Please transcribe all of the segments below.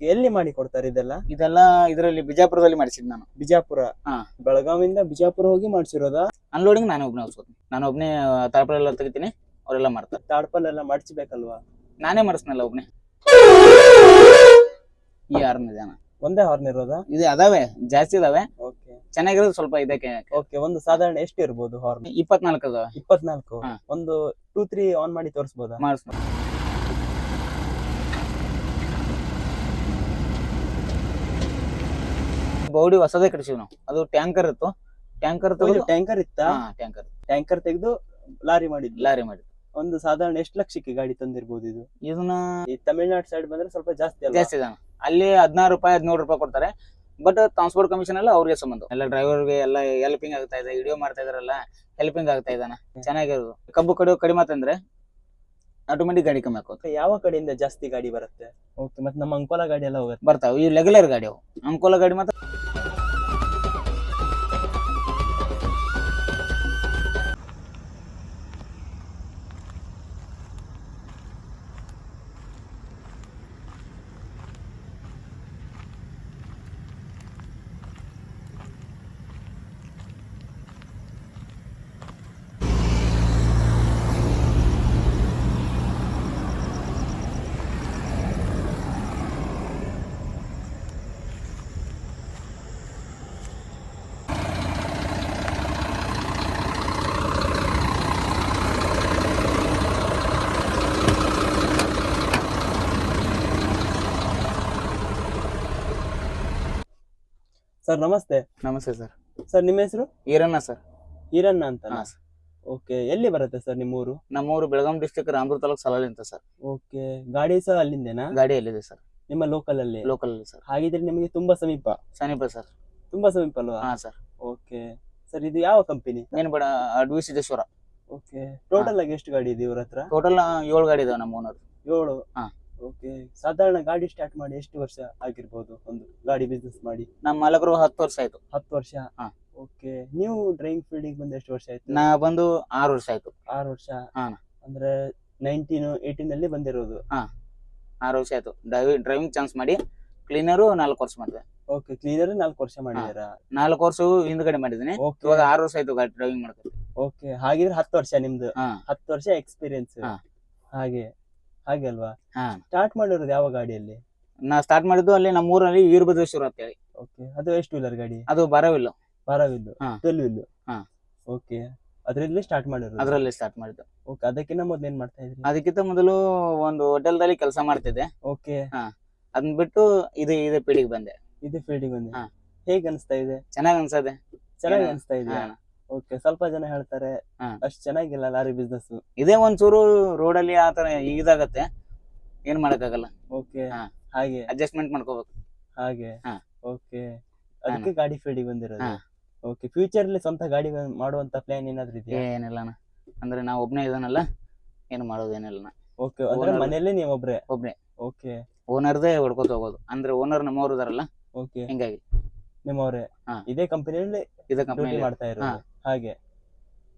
ಎಲ್ಲಿ ಮಾಡಿ ಕೊಡ್ತಾರೆ ಇದೆಲ್ಲ? ಇದೆಲ್ಲ ಇದರಲ್ಲಿ ಬಿಜಾಪುರದಲ್ಲಿ ಮಾಡಿಸಿದ್ ನಾನು. ಬಿಜಾಪುರ? ಹಾ. ಬೆಳಗಾವಿಂದ ಬಿಜಾಪುರ ಹೋಗಿ ಮಾಡಿಸಿರೋದ? ಅನ್ಲೋಡಿಂಗ್ ನಾನು ಒಬ್ನೇ ಹೋಗ್ತೀನಿ ನಾನು ಒಬ್ನೇ ತಾಳ್ಪಳ ಎಲ್ಲ ತೆಗಿತೀನಿ ಅವರೆಲ್ಲ ಮಾಡ್ತಾರೆ. ತಾಡ್ಪಲ್ ಎಲ್ಲ ಮಾಡಿಸ್ಬೇಕಲ್ವಾ? ನಾನೇ ಮಾಡಿಸ್ನಲ್ಲ ಒಬ್ನೇ. ಈ ಆರ್ನ ಜನ ಒಂದೇ ಹಾರ್ನ್ ಇರೋದ? ಇದು ಅದಾವೆ ಜಾಸ್ತಿ ಇದಾವೆ. ಓಕೆ. ಚೆನ್ನಾಗಿರೋದು ಸ್ವಲ್ಪ ಇದಕ್ಕೆ ಓಕೆ ಒಂದು ಸಾಧಾರಣ ಎಷ್ಟು ಇರ್ಬೋದು ಹಾರ್ನ್? ಇಪ್ಪತ್ನಾಲ್ಕು ಅದಾವೆ ಇಪ್ಪತ್ನಾಲ್ಕು? ಹಾ. ಒಂದು ಟೂ ತ್ರೀ ಆನ್ ಮಾಡಿ ತೋರಿಸ್ಬೋದಾ? ಮಾಡಿಸ್ ಬೌಡಿ ಹೊಸದೇ ಕಟ್ಸಿವಿ ನಾವು. ಅದು ಟ್ಯಾಂಕರ್ ಇತ್ತು. ಟ್ಯಾಂಕರ್ ತೆಗೆದು ಟ್ಯಾಂಕರ್ ಇತ್ತಾ? ಟ್ಯಾಂಕರ್. ಟ್ಯಾಂಕರ್ ತೆಗೆದು ಲಾರಿ ಮಾಡಿದ್ವಿ. ಲಾರಿ ಮಾಡಿದ್ವಿ. ಒಂದು ಸಾಧಾರಣ ಎಷ್ಟು ಲಕ್ಷಕ್ಕೆ ಗಾಡಿ ತಂದಿರ್ಬೋದು ಇದು? ಇದನ್ನ ಈ ತಮಿಳ್ನಾಡು ಸೈಡ್ ಬಂದ್ರೆ ಸ್ವಲ್ಪ ಜಾಸ್ತಿ ಜಾಸ್ತಿ ಇದಾನ. ಅಲ್ಲಿ ಹದಿನಾರು ರೂಪಾಯಿ ಹದಿನೇಳು ರೂಪಾಯಿ ಕೊಡ್ತಾರೆ. ಬಟ್ ಟ್ರಾನ್ಸ್ಪೋರ್ಟ್ ಕಮಿಷನ್ ಎಲ್ಲ ಅವ್ರಿಗೆ ಸಂಬಂಧ. ಎಲ್ಲ ಡ್ರೈವರ್ಗೆ ಎಲ್ಲ ಹೆಲ್ಪಿಂಗ್ ಆಗ್ತಾ ಇದೆ ವಿಡಿಯೋ ಮಾಡ್ತಾ ಇದಾರಲ್ಲ ಹೆಲ್ಪಿಂಗ್ ಆಗ್ತಾ ಇದಾನ. ಚೆನ್ನಾಗಿರೋದು. ಕಬ್ಬು ಕಡಿಯೋ ಕಡಿಮೆ ಅಂತಂದ್ರೆ ಆಟೋಮೆಟಿಕ್ ಗಾಡಿ ಕಮ್ಮಿ ಹಾಕೋದು ಯಾವ ಕಡೆಯಿಂದ ಜಾಸ್ತಿ ಗಾಡಿ ಬರುತ್ತೆ? ಓಕೆ ಮತ್ತೆ ನಮ್ಮ ಅಂಕೋಲ ಗಾಡಿ ಎಲ್ಲ ಹೋಗುತ್ತೆ. ಬರ್ತಾವ ಈ ರೆಗ್ಯುಲರ್ ಗಾಡಿ ಅವು. ಅಂಕೋಲ ಗಾಡಿ ಮಾತ್ರ ಸರ್ ನಮಸ್ತೆ. ನಮಸ್ತೆ ಸರ್. ಸರ್ ನಿಮ್ಮ ಹೆಸರು? ಈರಣ್ಣ ಸರ್. ಈರಣ್ಣ ಅಂತ ಹಾ ಓಕೆ ಎಲ್ಲಿ ಬರುತ್ತೆ ಸರ್ ನಿಮ್ಮ ಊರು ನಮ್ಮೂರು ಬೆಳಗಾಂ ಡಿಸ್ಟಿಕ್ ರಾಮದುರ್ ತಾಲೂಕ್ ಸಲಾಲಿ ಅಂತ ಸರ್. ಓಕೆ ಗಾಡಿ ಸಹ ಅಲ್ಲಿಂದೇನಾ? ಗಾಡಿ ಎಲ್ಲಿದೆ ಸರ್. ನಿಮ್ಮ ಲೋಕಲ್ ಅಲ್ಲಿ? Local sir. ಹಾಗಿದ್ರೆ ನಿಮಗೆ ತುಂಬಾ ಸಮೀಪ? ಸಮೀಪ ಸರ್. ತುಂಬಾ ಸಮೀಪ ಅಲ್ವಾ? ಹಾ ಸರ್. ಓಕೆ ಸರ್ ಇದು ಯಾವ ಕಂಪನಿ ಏನು ಬೇಡ ಅಡ್ವಿ ಸಿದ್ದೇಶ್ವರ. ಓಕೆ ಟೋಟಲ್ ಆಗಿ ಎಷ್ಟು ಗಾಡಿ ಇದೆ ಇವ್ರ ಹತ್ರ? ಟೋಟಲ್ ಏಳು ಗಾಡಿ ಇದಾವೆ ನಮ್ಮ ಓನರ್ ಏಳು? ಹಾ. ಓಕೆ. ಸಾಧಾರಣ ಗಾಡಿ ಸ್ಟಾರ್ಟ್ ಮಾಡಿ ಎಷ್ಟು ವರ್ಷ ಆಗಿರ್ಬೋದು ಒಂದು ಗಾಡಿ ಬಿಸ್ನೆಸ್ ಮಾಡಿ? ನಮ್ಮ ಮಲಗರು ಹತ್ತು ವರ್ಷ ಆಯ್ತು. ಹತ್ತು ವರ್ಷ? ಹಾ. ಓಕೆ. ನೀವು ಡ್ರೈವಿಂಗ್ ಫೀಲ್ಡಿಗೆ ಬಂದು ಎಷ್ಟು ವರ್ಷ ಆಯ್ತು? ನಾ ಬಂದು ಆರು ವರ್ಷ ಆಯ್ತು. ಆರು ವರ್ಷ? ಹಾ. ಅಂದ್ರೆ ನೈನ್ಟೀನ್ ಏಯ್ಟೀನ್ ಅಲ್ಲಿ ಬಂದಿರೋದು? ಆರು ವರ್ಷ ಆಯ್ತು. ಡ್ರೈವಿಂಗ್ ಡ್ರೈವಿಂಗ್ ಚಾನ್ಸ್ ಮಾಡಿ ಕ್ಲೀನರು ನಾಲ್ಕು ವರ್ಷ ಮಾಡಿದೆ. ಓಕೆ. ಕ್ಲೀನರ್ ನಾಲ್ಕು ವರ್ಷ ಮಾಡಿದಾರ ನಾಲ್ಕು ವರ್ಷ ಹಿಂದ್ಗಡೆ ಮಾಡಿದ್ದೀನಿ. ಓಕೆ. ಇವಾಗ ಆರು ವರ್ಷ ಆಯ್ತು ಗಾಡಿ ಡ್ರೈವಿಂಗ್ ಮಾಡ್ಕೊಂಡು. ಓಕೆ. ಹಾಗಿದ್ರೆ ಹತ್ತು ವರ್ಷ ನಿಮ್ದು. ಹಾ. ಹತ್ತು ವರ್ಷ ಎಕ್ಸ್ಪೀರಿಯನ್ಸ್ ಹಾ. ಹಾಗೆ. ಹಾಗೆ ಅಲ್ವಾ? ಹಾ. ಸ್ಟಾರ್ಟ್ ಮಾಡಿರೋದು ಯಾವ ಗಾಡಿಯಲ್ಲಿ? ನಾ ಸ್ಟಾರ್ಟ್ ಮಾಡಿದ್ದು ಅಲ್ಲಿ ನಮ್ಮ ಊರಲ್ಲಿ ವೀರಭದ್ರೇಶ್ವರ ಅಂತ ಹೇಳಿ ಓಕೆ ಅದು ಎಷ್ಟು ವೀಲರ್ ಗಾಡಿ? ಅದು ಬರವಿಲ್ಲ ಬಾರವಿಲ್ಲು ಹಾ. ಟ್ವೆಲ್ ಹಾ. ಓಕೆ ಅದ್ರಲ್ಲಿ ಸ್ಟಾರ್ಟ್ ಮಾಡಿರೋದು? ಅದರಲ್ಲಿ ಸ್ಟಾರ್ಟ್ ಮಾಡಿದ್ದು. ಓಕೆ ಅದಕ್ಕಿಂತ ಮೊದಲು ಏನ್ ಮಾಡ್ತಾ ಇದ್ರಿ? ಅದಕ್ಕಿಂತ ಮೊದಲು ಒಂದು ಹೋಟೆಲ್ದಲ್ಲಿ ಕೆಲಸ ಮಾಡ್ತಿದ್ದೆ. ಓಕೆ ಅದನ್ನ ಬಿಟ್ಟು ಇದು ಇದೇ ಪೀಳಿಗೆ ಬಂದೆ. ಇದು ಫೀಲ್ಡಿಂಗ್ ಬಂದೆ. ಹಾ. ಹೇಗ್ ಅನಿಸ್ತಾ ಇದೆ? ಚೆನ್ನಾಗಿ ಅನ್ಸದೆ ಚೆನ್ನಾಗಿ ಏನ? ಅನಿಸ್ತಾ ಇದೆ ಹಾ. ಓಕೆ ಸ್ವಲ್ಪ ಜನ ಹೇಳ್ತಾರೆ ಹಾ. ಅಷ್ಟ್ ಚೆನ್ನಾಗಿಲ್ಲ ಲಾರಿ ಬಿಸ್ನೆಸ್ ಇದೇ ಒಂಚೂರು ರೋಡಲ್ಲಿ ಆ ಆತರ ಇದಾಗತ್ತೆ. ಏನ್ ಮಾಡಕ್ಕಾಗಲ್ಲ. ಓಕೆ ಹಾ. ಹಾಗೆ. ಅಡ್ಜಸ್ಟ್ಮೆಂಟ್ ಮಾಡ್ಕೋಬೇಕು. ಹಾಗೆ. ಹಾ. ಓಕೆ ಅದಕ್ಕೆ ಗಾಡಿ ಫೀಲ್ಡಿಗೆ ಬಂದಿರೋದು. ಹಾ. ಓಕೆ ಫ್ಯೂಚರ್ ಅಲ್ಲಿ ಸ್ವಂತ ಗಾಡಿ ಮಾಡುವಂತ ಪ್ಲಾನ್ ಏನಾದ್ರು ಇದೆಯಾ? ಏನಿಲ್ಲ ಅಣ್ಣ. ಅಂದ್ರೆ ನಾ ಒಬ್ನೇ ಇದನ್ನಲ್ಲ ಏನು ಮಾಡೋದು ಏನಿಲ್ಲ ಓಕೆ ಅಂದ್ರೆ Owner- ಮನೆಯಲ್ಲೇ ನೀವು ಒಬ್ರೆ? ಒಬ್ನೇ ಓಕೆ. ಓನರ್ದೇ ಹೊಡ್ಕೊತ ಹೋಗೋದು. ಅಂದ್ರೆ ಓನರ್ ನಮ್ಮವ್ರು ಇದಾರಲ್ಲ ಓಕೆ. ಹಿಂಗಾಗಿ. ನಿಮ್ಮವ್ರೆ? ಹಾ. ಇದೇ ಕಂಪನಿಯಲ್ಲಿ ಇದ ಡ್ಯೂಟಿ ಕಂಪನಿ ಮಾಡ್ತಾ ಇರೋದು. ಹಾಗೆ.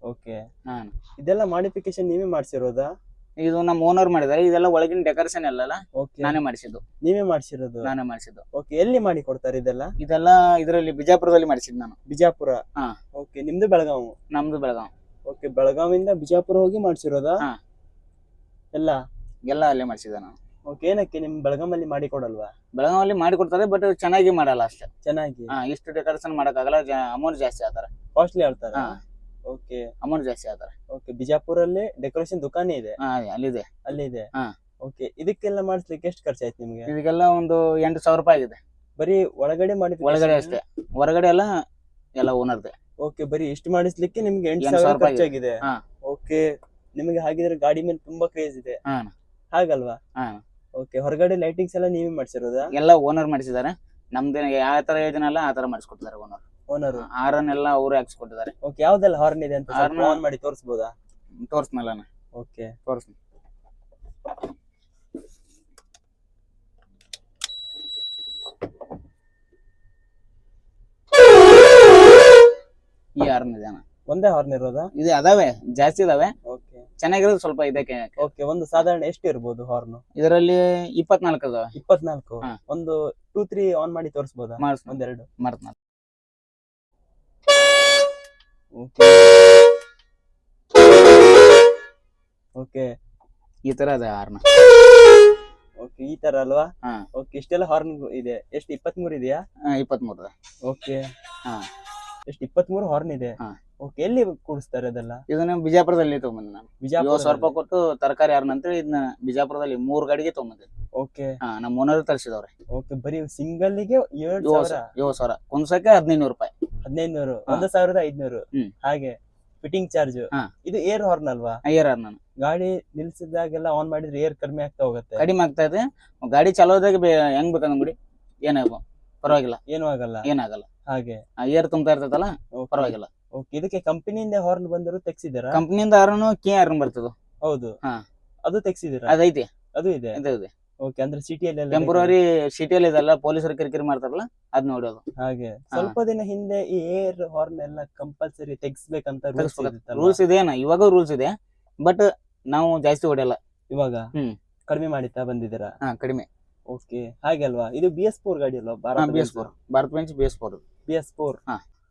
ಓಕೆ ಹಾಂ ಇದೆಲ್ಲ ಮಾಡಿಫಿಕೇಶನ್ ನೀವೇ ಮಾಡ್ಸಿರೋದಾ? ಇದು ನಮ್ಮ ಓನರ್ ಮಾಡಿದ್ದಾರೆ. ಇದೆಲ್ಲ ಒಳಗಿನ ಡೆಕೋರೇಷನ್ ಎಲ್ಲ ಓಕೆ ನಾನೇ ಮಾಡಿಸಿದ್ದು. ನೀವೇ ಮಾಡ್ಸಿರೋದು? ನಾನೇ ಮಾಡಿಸಿದ್ದು. ಓಕೆ ಎಲ್ಲಿ ಮಾಡಿ ಕೊಡ್ತಾರೆ ಇದೆಲ್ಲ? ಇದೆಲ್ಲ ಇದರಲ್ಲಿ ಬಿಜಾಪುರದಲ್ಲಿ ಮಾಡಿಸಿದ್ದು ನಾನು. ಬಿಜಾಪುರ? ಹಾ. ಓಕೆ ನಿಮ್ದು ಬೆಳಗಾವು? ನಮ್ದು ಬೆಳಗಾವ್. ಓಕೆ ಬೆಳಗಾವಿಂದ ಬಿಜಾಪುರ ಹೋಗಿ ಮಾಡ್ಸಿರೋದಾ? ಹಾ. ಎಲ್ಲ? ಎಲ್ಲ ಅಲ್ಲೇ ಮಾಡಿಸಿದ್ದೆ ನಾನು. ಓಕೆ ಏನಕ್ಕೆ ನಿಮ್ ಬೆಳಗಾಮಲ್ಲಿ ಮಾಡಿ ಕೊಡಲ್ವಾ? ಬೆಳಗಾವಲ್ಲಿ ಮಾಡಿ ಕೊಡ್ತಾರೆ ಬಟ್ ಚೆನ್ನಾಗಿ ಮಾಡಲ್ಲ ಅಷ್ಟೇ. ಚೆನ್ನಾಗಿ? ಹಾ ಇಷ್ಟು ಡೆಕೋರೇಷನ್ ಮಾಡಕ್ಕಾಗಲ್ಲ ಅಮೌಂಟ್ ಜಾಸ್ತಿ ಆತರ. ಕಾಸ್ಟ್ಲಿ ಆಗ್ತಾರೆ ಹಾ. ಓಕೆ ಅಮೌಂಟ್ ಜಾಸ್ತಿ ಆತರ. ಓಕೆ ಬಿಜಾಪುರಲ್ಲಿ ಡೆಕೋರೇಷನ್ ದುಕಾನೇ ಇದೆ? ಹಾ ಅಲ್ಲಿದೆ. ಅಲ್ಲಿ ಇದೆ ಹಾ. ಓಕೆ ಇದಕ್ಕೆಲ್ಲ ಮಾಡಿಸ್ಲಿಕ್ಕೆ ಎಷ್ಟು ಖರ್ಚಾಯ್ತು ನಿಮ್ಗೆ? ಇದಕ್ಕೆಲ್ಲ ಒಂದು ಎಂಟು ಸಾವಿರ ರೂಪಾಯಿ ಆಗಿದೆ. ಬರೀ ಒಳಗಡೆ ಮಾಡಿ ಒಳಗಡೆ ಅಷ್ಟೇ. ಹೊರಗಡೆ ಎಲ್ಲ ಎಲ್ಲ ಓನರ್ದೆ. ಓಕೆ ಬರೀ ಇಷ್ಟು ಮಾಡಿಸ್ಲಿಕ್ಕೆ ನಿಮ್ಗೆ ಎಂಟು ಎಂಟು ಸಾವಿರ ಸಾವಿರ ರೂಪಾಯಿ ಖರ್ಚಾಗಿದೆ. ಹಾ. ಓಕೆ ನಿಮಗೆ ಹಾಗಿದ್ರೆ ಗಾಡಿ ಮೇಲೆ ತುಂಬಾ ಕ್ರೇಜ್ ಇದೆ. ಹಾ ಹಾಗಲ್ವಾ? ಹಾ ಓಕೆ ಹೊರಗಡೆ ಲೈಟಿಂಗ್ಸ್ ಎಲ್ಲ ನೀವೇ ಮಾಡ್ಸಿರೋದಾ? ಎಲ್ಲ ಓನರ್ ಮಾಡಿಸಿದ್ದಾರೆ. ನಮ್ದೆ ಯಾವ ತರ ಯೋಜನೆ ಆ ತರ ಮಾಡಿಸ್ಕೊಟ್ಟಿದ್ದಾರೆ ಓನರ್ ಓನರ್ ಹಾರನ್ ಎಲ್ಲ ಅವರೇ ಹಾಕ್ಸ್ಕೊಟ್ಟಿದ್ದಾರೆ. ಓಕೆ ಯಾವ್ದೆಲ್ಲ ಹಾರ್ನ್ ಇದೆ ಅಂತ Horn- ಆನ್ ಮಾಡಿ ತೋರಿಸ್ಬೋದಾ? ತೋರ್ಸ್ನಲ್ಲ ಓಕೆ ತೋರ್ಸ್ ಈ ಹಾರ್ನ್ ಇದೆ ಅಣ್ಣ. ಒಂದೇ ಹಾರ್ನ್ ಇರೋದಾ? ಇದೆ ಅದಾವೆ ಜಾಸ್ತಿ ಇದಾವೆ. ಓಕೆ ಚೆನ್ನಾಗಿರೋದು ಸ್ವಲ್ಪ ಇದಕ್ಕೆ. ಓಕೆ ಒಂದು ಸಾಧಾರಣ ಎಷ್ಟು ಇರ್ಬೋದು ಹಾರ್ನ್ ಇದರಲ್ಲಿ ಇಪ್ಪತ್ನಾಲ್ಕು ಅದಾವ ಇಪ್ಪತ್ನಾಲ್ಕು? ಹಾ. ಒಂದು ಟೂ ತ್ರೀ ಆನ್ ಮಾಡಿ ತೋರಿಸ್ಬೋದಾ? ಮಾಡಿಸ್ ಒಂದೆರಡು. ಮಾಡ್ತಾನ ಓಕೆ ಈ ತರ ಅದ ಹಾರ್ನ ಓಕೆ ಈ ತರ ಅಲ್ವಾ? ಹಾ. ಓಕೆ ಇಷ್ಟೆಲ್ಲ ಹಾರ್ನ್ ಇದೆ. ಎಷ್ಟು ಇಪ್ಪತ್ಮೂರು ಇದೆಯಾ? ಇಪ್ಪತ್ಮೂರು ಅದ ಓಕೆ ಹಾ. ಎಷ್ಟು ಇಪ್ಪತ್ಮೂರು ಹಾರ್ನ್ ಇದೆ. ಹಾ. ಓಕೆ ಎಲ್ಲಿ ಕೂಡಿಸ್ತಾರೆ ಅದೆಲ್ಲ? ಇದನ್ನ ಬಿಜಾಪುರದಲ್ಲಿ ತಗೊಂಬಂದ್ ನಾನು. ಬಿಜಾಪುರ ಸ್ವಲ್ಪ ಸಾವಿರ ರೂಪಾಯಿ ಕೊಟ್ಟು ತರಕಾರಿ ಯಾರನ್ನ ಅಂತೇಳಿ ಇದನ್ನ ಬಿಜಾಪುರದಲ್ಲಿ ಮೂರ್ ಗಾಡಿಗೆ ತಗೊಂಬಂದೆ. ಓಕೆ. ಹಾ ನಮ್ಮ ಓನರ್ ತರಿಸಿದವ್ರೆ. ಓಕೆ ಬರೀ ಸಿಂಗಲ್ಗೆ ಏಳು ಸಾವಿರ? ಏಳು ಸಾವಿರ. ಕುನ್ಸಕ್ಕೆ ಹದಿನೈದು ರೂಪಾಯಿ. ಹದಿನೈದು ನೂರು ಒಂದು ಸಾವಿರದ ಐದ್ನೂರು. ಹಾಗೆ ಫಿಟ್ಟಿಂಗ್ ಚಾರ್ಜ್. ಇದು ಏರ್ ಹಾರ್ನ್ ಅಲ್ವಾ? ಏರ್ ನಾನು. ಗಾಡಿ ನಿಲ್ಸಿದಾಗೆಲ್ಲ ಆನ್ ಮಾಡಿದ್ರೆ ಏರ್ ಕಡಿಮೆ ಆಗ್ತಾ ಹೋಗುತ್ತೆ. ಕಡಿಮೆ ಆಗ್ತಾ ಇದೆ. ಗಾಡಿ ಚಲೋದಾಗ ಹೆಂಗ್ ಬೇಕಂದ್ ಬಿಡಿ ಏನಾಗ ಪರವಾಗಿಲ್ಲ. ಏನೂ ಆಗಲ್ಲ. ಏನಾಗಲ್ಲ ಹಾಗೆ. ಏರ್ ತುಂಬ್ತಾ ಇರ್ತದಲ್ಲ? ಪರವಾಗಿಲ್ಲ. ಓಕೆ ಇದಕ್ಕೆ ಕಂಪನಿಯಿಂದ ಹಾರ್ನ್ ಬಂದರು ತೆಗ್ಸಿದಾರ ಕಂಪನಿಯಿಂದ ಹಾರ್ನ್ ಕೆ ಹಾರ್ನ್ ಬರ್ತದ. ಹೌದು. ಹಾ. ಅದು ತೆಗ್ಸಿದಿರ ಅದೈತಿ. ಅದು ಇದೆ. ಇದು ಇದೆ. ಓಕೆ ಅಂದ್ರೆ ಸಿಟಿಯಲ್ಲಿ ಟೆಂಪರರಿ ಸಿಟಿಯಲ್ಲಿ ಇದೆಲ್ಲ ಪೊಲೀಸರು ಕಿರಿಕಿರಿ ಮಾಡ್ತಾರಲ್ಲ ಅದ್ ನೋಡೋದು ಹಾಗೆ. ಸ್ವಲ್ಪ ದಿನ ಹಿಂದೆ ಈ ಏರ್ ಹಾರ್ನ್ ಎಲ್ಲ ಕಂಪಲ್ಸರಿ ತೆಗ್ಸ್ಬೇಕಂತ ರೂಲ್ಸ್ ಇದೆ ಇದೆಯೇನ ಇವಾಗ ರೂಲ್ಸ್ ಇದೆ ಬಟ್ ನಾವು ಜಾಸ್ತಿ ಹೊಡೆಯಲ್ಲ. ಇವಾಗ? ಹ್ಮ್. ಕಡಿಮೆ ಮಾಡಿತಾ ಬಂದಿದ್ದೀರಾ? ಹಾ ಕಡಿಮೆ. ಓಕೆ ಹಾಗೆ ಅಲ್ವಾ? ಇದು ಬಿ ಎಸ್ ಫೋರ್ ಗಾಡಿ ಅಲ್ವಾ? B S four Bharat Benz B S four B S four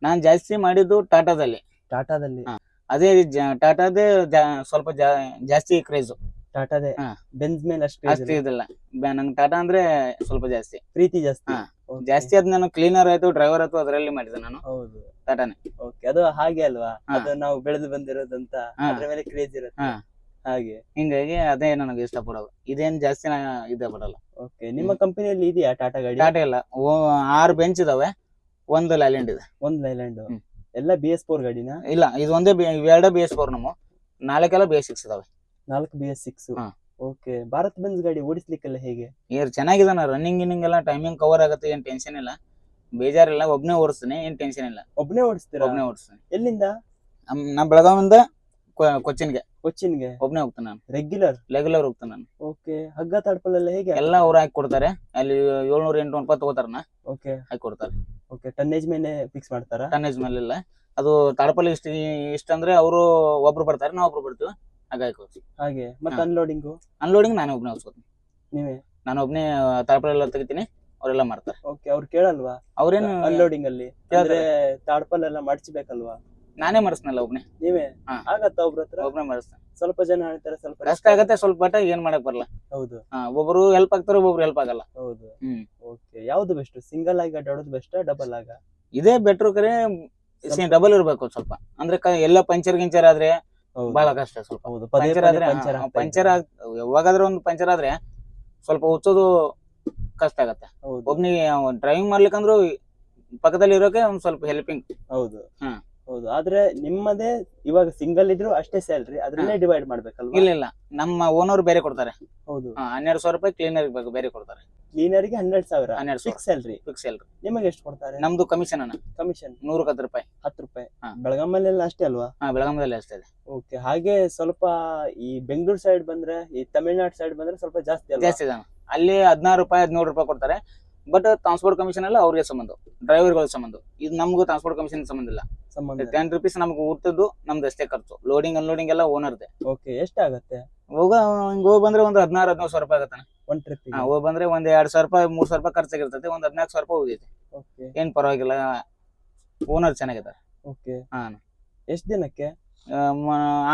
ನಾನ್ ಜಾಸ್ತಿ ಮಾಡಿದ್ದು ಟಾಟಾದಲ್ಲಿ. ಟಾಟಾದಲ್ಲಿ. ಹಾ. ಅದೇ ಜ- ಟಾಟಾದೇ ಜಾ- ಸ್ವಲ್ಪ ಜಾ- ಜಾಸ್ತಿ ಕ್ರೇಜ್ ಟಾಟಾದೆ ಹಾ. ಬೆಂಜ್ ಮೇಲೆ ಅಷ್ಟು ಅಷ್ಟೇ ಇದಿಲ್ಲ. ಬ- ನಂಗೆ ಟಾಟಾ ಅಂದ್ರೆ ಸ್ವಲ್ಪ ಜಾಸ್ತಿ. ಪ್ರೀತಿ ಜಾಸ್ತಿ. ಹಾ. Okay. ಜಾಸ್ತಿ ಅದ್ ನಾನು ಕ್ಲೀನರ್ ಆಯ್ತು ಡ್ರೈವರ್ ಆಯ್ತು ಅದರಲ್ಲಿ ಮಾಡಿದೆ ನಾನು. ಹೌದು. ಟಾಟಾನೆ. ಓಕೆ ಅದು ಹಾಗೆ ಅಲ್ವಾ? ಹಾ. ಅದು ನಾವು ಬೆಳೆದು ಬಂದಿರೋದಂತ ಹಾ. ಅದ್ರ ಮೇಲೆ ಕ್ರೇಜ್ ಇರುತ್ತೆ. ಹಾ. ಹಾಗೆ. ಹಿಂಗಾಗಿ ಅದೇ ನನಗೆ ಇಷ್ಟ ಪಡೋದು ಇದೇನ್ ಜಾಸ್ತಿ ನಾ ಇದೇ ಪಡಲ್ಲ. ಓಕೆ ನಿಮ್ಮ ಕಂಪನಿಯಲ್ಲಿ ಇದೆಯಾ ಟಾಟಾ ಗಾಡಿ? ಟಾಟಾ ಇಲ್ಲ. ಓ- ಆರು ಬೆಂಚ್ ಇದಾವೆ. ಒಂದು ಲೈಲ್ಯಾಂಡ್ ಇದೆ. ಒಂದ್ ಲೈಲ್ಯಾಂಡ್ ಹ್ಮ್. ಎಲ್ಲ ಬಿ ಎಸ್ ಫೋರ್ ಗಾಡಿನ? ಇಲ್ಲ ಇದು ಒಂದೇ ಬಿ- ಇವೆರಡೇ ಬಿ ಎಸ್ ಫೋರ್ ನಮ್ಮ. ನಾಲ್ಕೆಲ್ಲ ಬಿ ಎಸ್ ಸಿಕ್ಸ್ ಇದಾವೆ. ನಾಲ್ಕು ಬಿ ಎಸ್ ಸಿಕ್ಸ್ ಹಾ. ಓಕೆ ಭಾರತ್ ಬೆಂಜ್ ಗಾಡಿ ಓಡಿಸ್ಲಿಕ್ಕೆಲ್ಲ ಹೇಗೆ? ಏರ್ ಚೆನ್ನಾಗಿದಾನ ರನ್ನಿಂಗ್ ಗಿನ್ನಿಂಗ್ ಎಲ್ಲ ಟೈಮಿಂಗ್ ಕವರ್ ಆಗುತ್ತೆ ಏನ್ ಟೆನ್ಷನ್ ಇಲ್ಲ. ಬೇಜಾರಿಲ್ಲ ಒಬ್ನೇ ಓಡಿಸ್ತೀನಿ ಏನ್ ಟೆನ್ಷನ್ ಇಲ್ಲ. ಒಬ್ನೇ ಓಡಿಸ್ತೀರಾ? ಒಬ್ನೇ ಓಡಿಸ್ತೀನಿ. ಎಲ್ಲಿಂದ? ನಮ್- ನಾ ಬೆಳಗಾವಿಂದ ಕೊ- ಕೊಚ್ಚಿನ್ಗೆ. ಕೊಚ್ಚಿನ್ಗೆ? ಒಬ್ನೇ ಹೋಗ್ತಾನೆ ನಾನು. ರೆಗ್ಯುಲರ್ ರೆಗ್ಯುಲರ್ ಹೋಗ್ತಾನೆ ನಾನು. ಓಕೆ ಹಗ್ಗ ತಡ್ಪಲೆಲ್ಲ ಹೇಗೆ? ಎಲ್ಲ ಅವ್ರು ಹಾಕಿ ಕೊಡ್ತಾರೆ ಅಲ್ಲಿ ಏಳ್ನೂರ ಎಂಟು ರೂಪಾಯಿ ತಗೋತಾರ ಓಕೆ. ಹಾಕಿ ಕೊಡ್ತಾರೆ ಓಕೆ ಟನ್ನೇಜ್ ಮೇಲೆ ಫಿಕ್ಸ್ ಮಾಡ್ತಾರಾ? ಟನ್ನೇಜ್ ಮೇಲೆ ಇಲ್ಲ. ಅದು ತಾಡಪಲ್ಲಿ ಇಷ್ಟ ಇಷ್ಟ ಅಂದ್ರೆ ಅವರು ಒಬ್ರು ಬರ್ತಾರೆ ನಾವು ಒಬ್ರು ಬರ್ತೀವಿ. ಹಾಗಾಗಿ ಹೋಗ್ತೀವಿ ಹಾಗೆ ಮತ್ತೆ ಅನ್ಲೋಡಿಂಗ್ ಅನ್ಲೋಡಿಂಗು ನಾನೇ ಒಬ್ನೇ ಹೋಗ್ತೀನಿ ನೀವೇ? ನಾನು ಒಬ್ನೇ ತಾಡಪಲ್ಲಿ ಎಲ್ಲ ತೆಗಿತೀನಿ ಅವರೆಲ್ಲ ಮಾಡ್ತಾರೆ. ಓಕೆ ಅವ್ರು ಕೇಳಲ್ವಾ? ಅವ್ರೇನು ಅನ್ಲೋಡಿಂಗ್ ಅಲ್ಲಿ. ಅಂದ್ರೆ ಕೇಳ್ತಾರೆ. ತಾಡ್ಪಲ್ ಎಲ್ಲ ಮಡ್ಚಬೇಕಲ್ವಾ? ನಾನೇ ಮಾಡಿಸ್ನಲ್ಲ ಒಬ್ನೇ. ನೀವೇ? ಹಾ. ಆಗತ್ತ ಒಬ್ರ ಹತ್ರ? ಒಬ್ನೇ ಮರಸ್ ಸ್ವಲ್ಪ ಜನ ಹೇಳ್ತಾರೆ ಸ್ವಲ್ಪ ಕಷ್ಟ ಆಗತ್ತೆ ಸ್ವಲ್ಪ ಬಟ್ ಏನ್ ಮಾಡಕ್ ಬರಲ್ಲ. ಹೌದು. ಹಾ ಒಬ್ರು ಹೆಲ್ಪ್ ಆಗ್ತಾರೆ ಒಬ್ಬೊಬ್ರು ಹೆಲ್ಪ್ ಆಗಲ್ಲ. ಹೌದು. ಹ್ಮ್. ಓಕೆ ಯಾವ್ದು ಬೆಸ್ಟ್ ಸಿಂಗಲ್ ಆಗಿ ಅಡ್ಡಾಡೋದು ಬೆಸ್ಟ್ ಡಬಲ್ ಆಗ? ಇದೇ ಬೆಟ್ರು ಕರೆ ಡಬಲ್ ಇರ್ಬೇಕು ಸ್ವಲ್ಪ. ಅಂದ್ರೆ ಕ- ಎಲ್ಲ ಪಂಚರ್ ಗಿಂಚರ್ ಆದ್ರೆ ಹೌದು. ಬಹಳ ಕಷ್ಟ ಸ್ವಲ್ಪ. ಹೌದು. ಪದೇ ಪಂಚರ್ ಪದೇ ಆದ್ರೆ ಪಂಚರ್ ಆಗ್ತಾ ಪಂಚರ್ ಇದೆ. ಯಾವಾಗಾದ್ರೂ ಒಂದು ಪಂಚರ್ ಆದ್ರೆ ಸ್ವಲ್ಪ ಹುಚ್ಚೋದು ಕಷ್ಟ ಆಗತ್ತೆ. ಹೌದು. ಒಬ್ನಿಗೆ ಡ್ರೈವಿಂಗ್ ಮಾಡ್ಲಿಕ್ಕಂದ್ರು ಪಕ್ಕದಲ್ಲಿ ಇರೋಕೆ ಒಂದ್ ಸ್ವಲ್ಪ ಹೆಲ್ಪಿಂಗ್ ಹೌದು. ಹ್ಮ್. ಹೌದು. ಆದ್ರೆ ನಿಮ್ಮದೇ ಇವಾಗ ಸಿಂಗಲ್ ಇದ್ರು ಅಷ್ಟೇ ಸ್ಯಾಲ್ರಿ ಅದ್ರಲ್ಲೇ ಡಿವೈಡ್ ಮಾಡ್ಬೇಕಲ್ವಾ? ಇಲ್ಲ ಇಲ್ಲ. ನಮ್ಮ ಓನರ್ ಬೇರೆ ಕೊಡ್ತಾರೆ. ಹೌದು. ಹನ್ನೆರಡು ಸಾವಿರ ರೂಪಾಯಿ ಕ್ಲೀನರ್ ಬೇರೆ ಕೊಡ್ತಾರೆ. ಕ್ಲೀನರ್ಗೆ ಹನ್ನೆರಡು ಸಾವಿರ. ಹನ್ನೆರಡು ಫಿಕ್ಸ್ ಸ್ಯಾಲ್ರಿ ಫಿಕ್ಸ್ ಸ್ಯಾಲ್ರಿ ನಿಮಗೆ ಎಷ್ಟು ಕೊಡ್ತಾರೆ? ನಮ್ದು ಕಮಿಷನ್ ಅಣ್ಣ. ಕಮಿಷನ್ ನೂರ ಹತ್ತು ರೂಪಾಯಿ. ಹತ್ತು ರೂಪಾಯಿ. ಬೆಳಗಾಮಲ್ಲಿ ಬೆಳಗಾಮಲ್ಲೆಲ್ಲ ಅಷ್ಟೇ ಅಲ್ವಾ? ಹಾ ಬೆಳಗಾಮದಲ್ಲಿ ಅಷ್ಟೇ ಇದೆ. ಓಕೆ ಹಾಗೆ ಸ್ವಲ್ಪ ಈ ಬೆಂಗಳೂರು ಸೈಡ್ ಬಂದ್ರೆ ಈ ತಮಿಳ್ನಾಡು ಸೈಡ್ ಬಂದ್ರೆ ಸ್ವಲ್ಪ ಜಾಸ್ತಿ ಜಾಸ್ತಿ ಇದೆ ಅಲ್ಲಿ ಹದಿನಾರು ರೂಪಾಯಿ ಹದಿನೇಳು ರೂಪಾಯಿ ಕೊಡ್ತಾರೆ. ಬಟ್ ಟ್ರಾನ್ಸ್ಪೋರ್ಟ್ ಕಮಿಷನ್ ಎಲ್ಲ ಅವ್ರಿಗೆ ಸಂಬಂಧ. ಡ್ರೈವರ್ಗಳ ಸಂಬಂಧ. ಇದು ನಮಗೂ ಟ್ರಾನ್ಸ್ಪೋರ್ಟ್ ಕಮಿಷನ್ ಸಂಬಂಧ ಇಲ್ಲ. ಸಂಬಂಧ ಟೆನ್ ರುಪೀಸ್ ನಮ್ಗೆ ಊಟದ್ದು ನಮ್ದು ಅಷ್ಟೇ ಖರ್ಚು. ಲೋಡಿಂಗ್ ಅನ್ಲೋಡಿಂಗ್ ಎಲ್ಲ ಓನರ್ದೆ ಓಕೆ ಎಷ್ಟಾಗತ್ತೆ ಹೋಗ ಹಿಂಗ್ ಹೋಗಿ ಬಂದ್ರೆ ಒಂದು ಹದಿನಾರು ಹದಿನೇಳು ಸಾವಿರ ರೂಪಾಯಿ ಆಗತ್ತಾನೆ ಒಂದ್ ಟ್ರಿಪ್ ಹೋಗ ಬಂದ್ರೆ ಒಂದ್ ಎರಡ್ ಸಾವಿರ ರೂಪಾಯಿ ಮೂರ್ ಸಾವಿರ ರೂಪಾಯಿ ಖರ್ಚಾಗಿರ್ತೈತೆ ಒಂದ್ ಹದಿನಾಲ್ಕು ಸಾವಿರ ರೂಪಾಯಿ ಓಕೆ ಏನ್ ಪರವಾಗಿಲ್ಲ ಓನರ್ ಚೆನ್ನಾಗಿದ್ದಾರೆ. ಓಕೆ ಹಾ. ಎಷ್ಟ್ ದಿನಕ್ಕೆ?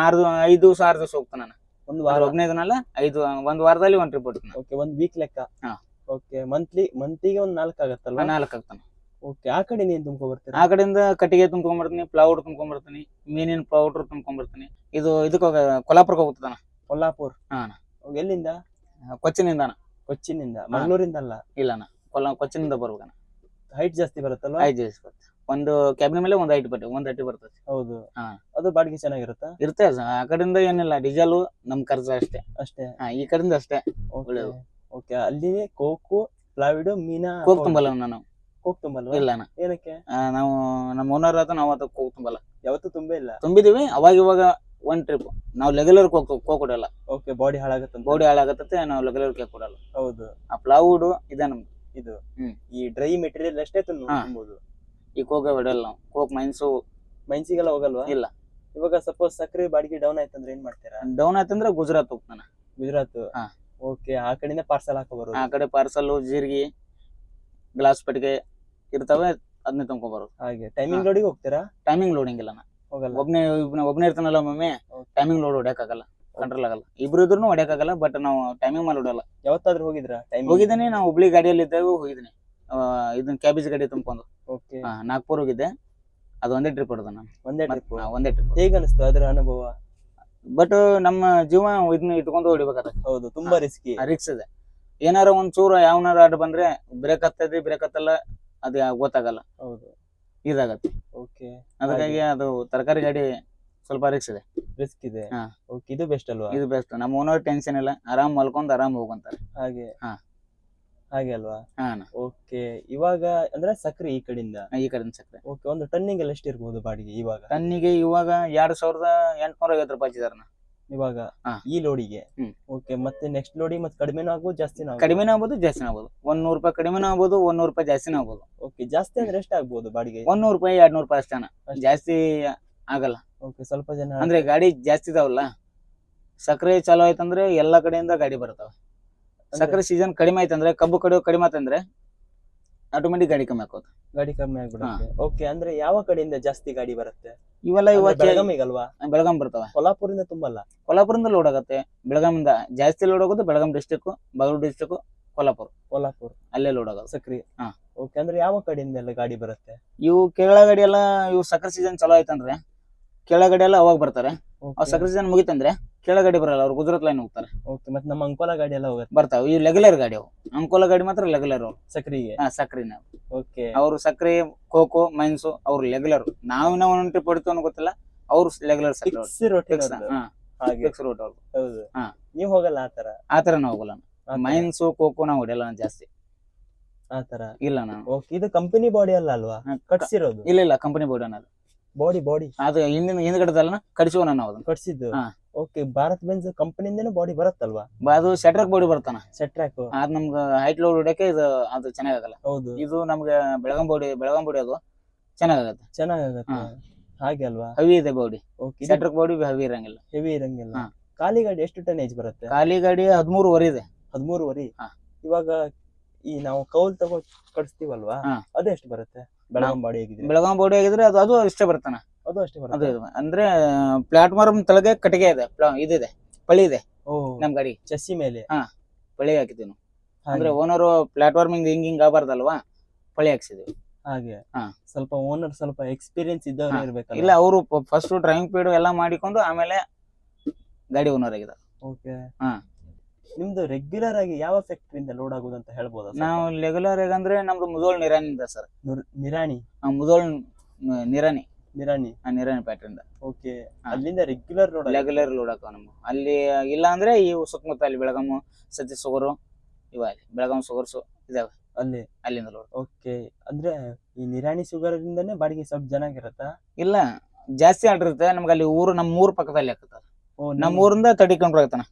ಆರು ಐದು ದಿವಸ ಆರು ದಿವಸ ಹೋಗ್ತಾನೆ ಒಂದು ವಾರ? ಹದಿನೈದು ದಿನ ಅಲ್ಲ ಐದು ಒಂದ್ ವಾರದಲ್ಲಿ ಒಂದ್ ಟ್ರಿಪ್ ಹೋಗ್ತಾನೆ ಓಕೆ ಒಂದ್ ವೀಕ್ ಲೆಕ್ಕ? ಹಾ. ಓಕೆ ಮಂತ್ಲಿ ಮಂತಿಗೆ ಒಂದ್ ನಾಲ್ಕು ಆಗತ್ತಲ್ಲ ನಾಲ್ಕು ಆಗ್ತಾನೆ ಓಕೆ ಆ ಕಡೆ ನೀನ್ ತುಂಬ್ಕೊ ಬರ್ತೀರಾ? ಆ ಕಡೆಯಿಂದ ಕಟ್ಟಿಗೆ ತುಂಬ್ಕೊಂಡ್ಬರ್ತೀನಿ ಪ್ಲೌಡ್ ತುಂಬ್ಕೊಂಡ್ಬರ್ತೀನಿ ಮೀನಿನ ಪೌಡರ್ ತುಂಬ್ಕೊಂಡ್ಬರ್ತೀನಿ ಇದು ಇದಕ್ಕೆ ಹೋಗ ಕೊಲ್ಲಾಪುರಕ್ಕೆ ಹೋಗ್ತಾನ ಕೊಲ್ಲಾಪುರ್ ಹಾ. ಎಲ್ಲಿಂದ? ಕೊಚ್ಚಿನಿಂದ? ಕೊಚ್ಚಿನಿಂದ ಮಂಗಳೂರಿಂದ ಅಲ್ಲ? ಇಲ್ಲನ ಕೊಲ್ಲ ಕೊಚ್ಚಿನಿಂದ ಬರ್ಬೇಕಾನ ಹೈಟ್ ಜಾಸ್ತಿ ಬರುತ್ತಲ್ಲ ಹೈಟ್ ಜಾಸ್ತಿ ಬರುತ್ತೆ. ಒಂದು ಕ್ಯಾಬಿನ ಮೇಲೆ ಒಂದು ಹೈಟ್ ಬಟ್ಟೆ ಒಂದ್ ಐಟಿ ಬರ್ತದೆ. ಹೌದು. ಅದು ಬಾಡಿಗೆ ಚೆನ್ನಾಗಿರುತ್ತಾ? ಇರುತ್ತೆ ಆ ಕಡೆಯಿಂದ ಏನಿಲ್ಲ ಡೀಸೆಲ್ ನಮ್ ಖರ್ಚು ಅಷ್ಟೇ. ಅಷ್ಟೇ. ಹಾ ಈ ಕಡೆಯಿಂದ ಅಷ್ಟೇ. ಒಳ್ಳೆದು. ಓಕೆ ಅಲ್ಲಿ ಕೋಕು ಪ್ಲಾವಿಡ್ ಮೀನಾ ಕೋಕ್ ತುಂಬಲ್ಲ ನಾನು ಕೋಕ್ ತುಂಬಲ್ವಾ? ಇಲ್ಲನ ಏನಕ್ಕೆ? ಆ, ನಾವು ನಮ್ಮ ಓನರ್ ಆತ ನಾವು ಅದು ಕೋಕ್ ತುಂಬಲ್ಲ. ಯಾವತ್ತೂ ತುಂಬೇ ಇಲ್ಲ? ತುಂಬಿದೀವಿ ಅವಾಗ ಇವಾಗ ಒಂದ್ ಟ್ರಿಪ್ ನಾವು ಲೆಗ್ಯುಲರ್ ಕೋಕ್ ಕೋಕ್ ಕೊಡಲ್ಲ. ಓಕೆ ಬಾಡಿ ಹಾಳಾಗತ್ತಂತ. ಬಾಡಿ ಹಾಳಾಗತ್ತೆ ನಾವು ಲೆಗ್ಯುಲರ್ ಕೇಕ್ ಕೊಡಲ್ಲ. ಹೌದು. ಆ ಪ್ಲಾವುಡ್ ಇದೆ ನಮ್ದು. ಇದು. ಹ್ಮ್. ಈ ಡ್ರೈ ಮೆಟೀರಿಯಲ್ ಅಷ್ಟೇ ಹಾ. ಈ ಕೋಕ್ ಬಿಡಲ್ಲ ನಾವು. ಕೋಕ್ ಮೈನ್ಸು ಮೈನ್ಸಿಗೆಲ್ಲ ಹೋಗಲ್ವಾ? ಇಲ್ಲ. ಇವಾಗ ಸಪೋಸ್ ಸಕ್ರೆ ಬಾಡಿಗೆ ಡೌನ್ ಆಯ್ತಂದ್ರೆ ಏನ್ ಮಾಡ್ತೀರಾ? ಡೌನ್ ಆಯ್ತಂದ್ರೆ ಗುಜರಾತ್ ಹೋಗ್ತಾನ. ಗುಜರಾತ್. ಹಾ. ಓಕೆ ಆ ಕಡೆಯಿಂದ ಪಾರ್ಸಲ್ ಹಾಕೋ ಬರೋದು. ಆ ಕಡೆ ಪಾರ್ಸಲ್ ಜೀರಿಗೆ ಗ್ಲಾಸ್ ಪೆಟ್ಟಿಗೆ ಇರ್ತವೆ ಅದನ್ನೇ ತುಂಬ್ಕೊಂಬರೋದು ಹಾಗೆ ಟೈಮಿಂಗ್ ಲೋಡಿಗೆ ಹೋಗ್ತೀರಾ? ಟೈಮಿಂಗ್ ಲೋಡಿಂಗ್ ಇಲ್ಲ ನಾ ಹೋಗಲ್ಲ. ಒಬ್ನೇ ಇಬ್ನ- ಒಬ್ನೇ ಇರ್ತಾನಲ್ಲ ಒಮ್ಮೆ ಟೈಮಿಂಗ್ ಲೋಡ್ ಹೊಡ್ಯಕ್ಕಾಗಲ್ಲ ಕಂಟ್ರೋಲ್ ಆಗಲ್ಲ. ಇಬ್ರು ಇದ್ರು ಹೊಡ್ಯಕ್ಕಾಗಲ್ಲ ಬಟ್ ನಾವು ಟೈಮಿಂಗ್ ಮೇಲೆ ಹೊಡಲ್ಲ ಯಾವತ್ತಾದ್ರೂ ಹೋಗಿದ್ರಾ ಟೈಮಿಂಗ್ ಹೋಗಿದ್ದೀನಿ ನಾವು ಹುಬ್ಳಿ ಗಾಡಿಯಲ್ಲಿ ಇದ್ದಾಗ ಹೋಗಿದ್ದೀನಿ. ಆ, ಇದನ್ನ ಕ್ಯಾಬೇಜ್ ಗಾಡಿ ತುಂಬ್ಕೊಂಡು ಓಕೆ. ಆ, ನಾಗ್ಪುರ್ ಹೋಗಿದ್ದೆ. ಅದು ಒಂದೇ ಟ್ರಿಪ್ ಹೊಡೆದ ನಾನು. ಒಂದೇ ಟ್ರಿಪ್ ಒಂದೇ ಟ್ರಿಪ್ ಹೇಗೆ ಅನಿಸ್ತು ಅದ್ರ ಅನುಭವ? ಬಟ್ ನಮ್ಮ ಜೀವ ಇದನ್ನ ಇಟ್ಕೊಂಡು ಹೊಡಿಬೇಕಾದ್ರೆ ಹೌದು ತುಂಬಾ ರಿಸ್ಕ್ ರಿಕ್ಸ್ ಇದೆ. ಏನಾರ ಒಂದ್ ಚೂರು ಯಾವನಾರ ಅಡ್ಡ ಬಂದ್ರೆ ಬ್ರೇಕ್ ಹತ್ತದಿ ಬ್ರೇಕ್ ಹತ್ತಲ್ಲ ಅದು ಗೊತ್ತಾಗಲ್ಲ. ಹೌದು. ಇದಾಗತ್ತೆ. ಓಕೆ ಅದಕ್ಕಾಗಿ ಅದು ತರಕಾರಿ ಗಾಡಿ ಸ್ವಲ್ಪ ರಿಕ್ಸ್ ಇದೆ. ರಿಸ್ಕ್ ಇದೆ. ಹಾ. ಓಕೆ ಇದು ಬೆಸ್ಟ್ ಅಲ್ವಾ? ಇದು ಬೆಸ್ಟ್ ನಮ್ಮ ಓನರ್ ಟೆನ್ಷನ್ ಇಲ್ಲ. ಆರಾಮ್ ಮಲ್ಕೊಂಡ್ ಆರಾಮ್ ಹೋಗಂತಾರೆ ಹಾಗೆ. ಹಾ. ಹಾಗೆ ಅಲ್ವಾ. ಓಕೆ ಇವಾಗ ಅಂದ್ರೆ ಸಕ್ರೆ ಈ ಕಡೆಯಿಂದ? ಈ ಕಡೆಯಿಂದ ಸಕ್ಕರೆ ಓಕೆ ಒಂದು ಟನ್ನಿಗೆ ಎಲ್ಲ ಎಷ್ಟು ಇರ್ಬೋದು ಬಾಡಿಗೆ ಇವಾಗ? ಟನ್ನಿಗೆ ಇವಾಗ ಎರಡ್ ಸಾವಿರದ ಎಂಟ್ನೂರ ಐವತ್ತು ರೂಪಾಯಿ ಹಚ್ಚಿದಾರನ ಇವಾಗ ಹಾ. ಈ ಲೋಡಿಗೆ? ಹ್ಮ್. ಓಕೆ ಮತ್ತೆ ನೆಕ್ಸ್ಟ್ ಲೋಡಿ ಮತ್ತೆ ಕಡಿಮೆನೂ ಆಗ್ಬೋದು ಜಾಸ್ತಿನೂ ಕಡಿಮೆ ಆಗ್ಬೋದು ಜಾಸ್ತಿ ಆಗ್ಬೋದು. ಒಂದ್ ನೂರು ರೂಪಾಯಿ ಕಡಿಮೆನೂ ಆಗ್ಬೋದು ಒಂದ್ ನೂರು ರೂಪಾಯಿ ಜಾಸ್ತಿ ಆಗ್ಬೋದು. ಓಕೆ ಜಾಸ್ತಿ ಅಂದ್ರೆ ಎಷ್ಟು ಆಗ್ಬೋದು ಬಾಡಿಗೆ? ಒಂದ್ ನೂರು ರೂಪಾಯಿ ಎರಡ್ ನೂರು ರೂಪಾಯಿ ಅಷ್ಟಾನ ಅಷ್ಟೇ. ಜಾಸ್ತಿ ಆಗಲ್ಲ. ಓಕೆ ಸ್ವಲ್ಪ ಜನ ಅಂದ್ರೆ ಗಾಡಿ ಜಾಸ್ತಿ ಇದಾವಲ್ಲ? ಸಕ್ಕರೆ ಚಾಲು ಆಯ್ತಂದ್ರೆ ಎಲ್ಲಾ ಕಡೆಯಿಂದ ಗಾಡಿ ಬರ್ತಾವ ಸಕ್ಕರೆ ಸೀಸನ್ ಕಡಿಮೆ ಆಯ್ತಂದ್ರೆ ಕಬ್ಬು ಕಡಿಯೋ ಕಡಿಮೆ ಆತಂದ್ರೆ ಆಟೋಮೆಟಿಕ್ ಗಾಡಿ ಕಮ್ಮಿ ಹಾಕೋದು ಗಾಡಿ ಕಮ್ಮಿ ಆಗ್ಬಿಡುತ್ತೆ. ಓಕೆ ಅಂದ್ರೆ ಯಾವ ಕಡೆಯಿಂದ ಜಾಸ್ತಿ ಗಾಡಿ ಬರುತ್ತೆ? ಇವೆಲ್ಲ ಇವತ್ತು ಬೆಳಗಾಮಿಗಲ್ವಾ ಬೆಳಗಾಂ ಬರ್ತಾವ. ಕೊಲ್ಲಾಪುರಿಂದ ತುಂಬಲ್ಲ? ಕೊಲ್ಲಾಪುರಿಂದ ಲೋಡ್ ಆಗುತ್ತೆ. ಬೆಳಗಾಮಿಂದ ಜಾಸ್ತಿ ಲೋಡ್ ಆಗೋದು ಬೆಳಗಾಂ ಡಿಸ್ಟಿಕ್ ಬಗಲೂರು ಡಿಸ್ಟಿಕ್ ಕೊಲ್ಲಾಪುರ್ ಕೊಲ್ಲಾಪುರ್ ಅಲ್ಲೇ ಲೋಡ್ ಆಗೋದು. ಸಕ್ರಿ. ಹಾ. ಓಕೆ ಅಂದ್ರೆ ಯಾವ ಕಡೆಯಿಂದ ಎಲ್ಲ ಗಾಡಿ ಬರುತ್ತೆ? ಇವು ಕೇರಳ ಗಾಡಿ ಎಲ್ಲ ಇವು ಸಕ್ಕರೆ ಸೀಸನ್ ಚಲೋ ಆಯ್ತಂದ್ರೆ ಕೇರಳ ಗಾಡಿ ಎಲ್ಲ ಅವಾಗ ಬರ್ತಾರೆ. ಆ ಸಕ್ಕರೆ ಸೀಸನ್ ಮುಗಿತಂದ್ರೆ ಕೇರಳ ಗಾಡಿ ಬರಲ್ಲ ಅವ್ರು ಗುಜರಾತ್ ಲೈನ್ ಹೋಗ್ತಾರೆ. ಓಕೆ ಮತ್ತೆ ನಮ್ಮ ಅಂಕೋಲಾ ಗಾಡಿ ಎಲ್ಲ ಹೋಗುತ್ತೆ? ಬರ್ತಾವ. ಈ ಲೆಗ್ಯುಲರ್ ಗಾಡಿ ಅವು. ಅಂಕೋಲಾ ಗಾಡಿ ಮಾತ್ರ ಲೆಗ್ಯುಲರ್ ಅವ್ರು ಸಕ್ರಿಗೆ? ಹಾ ಸಕ್ರಿನ ಓಕೆ ಅವರು ಸಕ್ರಿ ಕೋಕೋ ಮೈನ್ಸು ಅವ್ರು ರೆಗ್ಯುಲರ್ ನಾವು ಒಂದ್ ಟ್ರಿಪ್ ಹೊಡಿತೀವಿ ಅನ್ನೋ ಗೊತ್ತಿಲ್ಲ. ಅವ್ರು ರೆಗ್ಯುಲರ್ ಸಕ್ರೆ ಫಿಕ್ಸ್ ಫಿಕ್ಸ್ ರೂಟ್ ಅವ್ರು ಹೌದು. ಹಾ. ನೀವು ಹೋಗಲ್ಲ ಆತರ ಆತರ ನಾವು ಹೋಗಲ್ಲ ಮೈನ್ಸು ಖೋಖೋ ನಾವು ಹೊಡೆಯಲ್ಲ ಜಾಸ್ತಿ. ಜಾಸ್ತಿ ಆತರ ಇಲ್ಲ ನಾನು. ಓಕೆ ಇದು ಕಂಪನಿ ಬಾಡಿ ಅಲ್ಲ ಅಲ್ವಾ? ಕಟ್ಸಿರೋದು? ಇಲ್ಲ ಇಲ್ಲ ಕಂಪನಿ ಬಾಡಿ ಅನ್ನೋದು ಬಾಡಿ ಬಾಡಿ ಅದು ಹಿಂದಿನ ಹಿಂದ್ಗಡೆದಲ್ಲ ಕಡಿಸುವ ನಾವು ಅದನ್ನ ಕಟ್ಸಿದ್ದು? ಹಾ. ಓಕೆ ಭಾರತ್ ಬೆಂಜ್ ಕಂಪನಿಯಿಂದನೂ ಬಾಡಿ ಬರುತ್ತಲ್ವಾ? ಬ- ಅದು ಸೆಟ್ರಕ್ ಬಾಡಿ ಬರ್ತಾನ ಸೆಟ್ರಾಕ್ ಅದು ನಮ್ಗೆ ಹೈಟ್ ಲೋಡ್ ಹೊಡ್ಯಕ್ಕೆ ಇದು ಅದು ಚೆನ್ನಾಗಲ್ಲ ಹೌದು. ಇದು ನಮ್ಗೆ ಬೆಳಗಾಂ ಬಾಡಿ ಬೆಳಗಾಂ ಬಾಡಿ ಅದು ಚೆನ್ನಾಗತ್ತೆ ಹಾ. ಹಾಗೆ ಅಲ್ವಾ? ಹೆವಿ ಇದೆ ಬಾಡಿ ಓಕೆ ಸೆಟ್ರಕ್ ಬಾಡಿ ಹೆವಿ ಇರಂಗಿಲ್ಲ. ಹೆವಿ ಇರಂಗಿಲ್ಲ. ಹಾ. ಖಾಲಿ ಗಾಡಿ ಎಷ್ಟು ಟನ್ ಏಜ್ ಬರುತ್ತೆ? ಖಾಲಿ ಗಾಡಿ ಹದಿಮೂರುವರೆ ಇದೆ. ಹದಿಮೂರು ವರಿ ಇವಾಗ ಈ ನಾವು ಕೌಲ್ ತಗೋ ಕಡಿಸ್ತೀವಲ್ವಾ ಹಾ. ಅದು ಎಷ್ಟು ಬರುತ್ತೆ? ಬೆಳಗಾಂ ಬಾಡಿ ಆಗಿದ್ರೆ ಬೆಳಗಾಂ ಬಾಡಿ ಆಗಿದ್ರೆ ಅದು ಅದು ಇಷ್ಟೇ ಬರ್ತಾನ ಅದು ಅಷ್ಟೇ ಅದು ಬರುತ್ತೆ ಇದು. ಅಂದ್ರೆ ಪ್ಲಾಟ್ಫಾರ್ಮ್ ತಳಗೆ ಕಟ್ಟಿಗೆ ಇದೆ ಪ್ಲಾ- ಇದಿದೆ ಪಳಿ ಇದೆ ಓ ನಮ್ ಗಾಡಿ. ಚಸ್ಸಿ ಮೇಲೆ. ಪಳಿ ಹಾಕಿದ್ವಿ ನಾವು. ಅಂದ್ರೆ ಓನರ್ ಪ್ಲಾಟ್ಫಾರ್ಮ್ ಹಿಂಗ್ ಹಿಂಗ್ ಹಿಂಗ್ ಆಗಬಾರ್ದಲ್ವಾ? ಪಳಿ ಹಾಕ್ಸಿದ್ವಿ ಹಾಗೆ. ಹಾ. ಸ್ವಲ್ಪ ಓನರ್ ಸ್ವಲ್ಪ ಎಕ್ಸ್ಪೀರಿಯನ್ಸ್ ಇದ್ದವ್ರು ಹಾ. ಇರ್ಬೇಕಲ್ಲ. ಇಲ್ಲ ಅವರು ಫಸ್ಟ್ ಡ್ರೈವಿಂಗ್ ಪೀಡ್ ಎಲ್ಲ ಮಾಡಿಕೊಂಡು ಆಮೇಲೆ ಗಾಡಿ ಓನರ್ ಆಗಿದೆ ಓಕೆ. ಹಾ. ನಿಮ್ದು ರೆಗ್ಯುಲರ್ ಆಗಿ ಯಾವ ಫ್ಯಾಕ್ಟ್ರಿಯಿಂದ ಲೋಡ್ ಆಗುದು ಅಂತ ಹೇಳ್ಬೋದಾ ಸ್ವಲ್ಪ? ನಾವು ರೆಗ್ಯುಲರ್ ಆಗಂದ್ರೆ ನಮ್ದು ಮುದೋಳ್ ನಿರಾನಿಂದ ಸರ್. ನುರ್- ನಿರಾಣಿ? ಮುದೋಳ್ ನ- ನಿರಾನಿ ನಿರಾಣಿ? ಆ ನಿರಾಣಿ ಪ್ಯಾಟ್ರಿಂದ ಓಕೆ ಅಲ್ಲಿಂದ ರೆಗ್ಯುಲರ್ ಲೋಡ್ ರೆಗ್ಯುಲರ್ ಲೋಡ್ ಹಾಕೋ ನಮ್ಮ ಅಲ್ಲಿ ಇಲ್ಲ ಅಂದ್ರೆ ಇವು ಸುತ್ತಮುತ್ತ ಅಲ್ಲಿ ಬೆಳಗಾಮ ಸತಿ ಸುಗರು ಇವ ಅಲ್ಲಿ ಬೆಳಗಾಂ ಸುಗರ್ಸು ಇದಾವೆ. ಅಲ್ಲಿ? ಅಲ್ಲಿಂದ ಲೋಡ್ ಓಕೆ ಅಂದ್ರೆ ಈ ನಿರಾಣಿ ಶುಗರ್ ಇಂದನೇ ಬಾಡಿಗೆ ಸ್ವಲ್ಪ ಚೆನ್ನಾಗಿರತ್ತ ಇಲ್ಲ ಜಾಸ್ತಿ ಆಡಿರುತ್ತೆ. ನಮ್ಗೆ ಅಲ್ಲಿ ಊರು ನಮ್ಮ ಊರು ಪಕ್ಕದಲ್ಲಿ ಆಗ್ತದೆ. ಓ ನಮ್ಮ ಊರಿಂದ ತರ್ಟಿ ಕಿಲೋಮೀಟರ್ ಆಗ್ತಾನ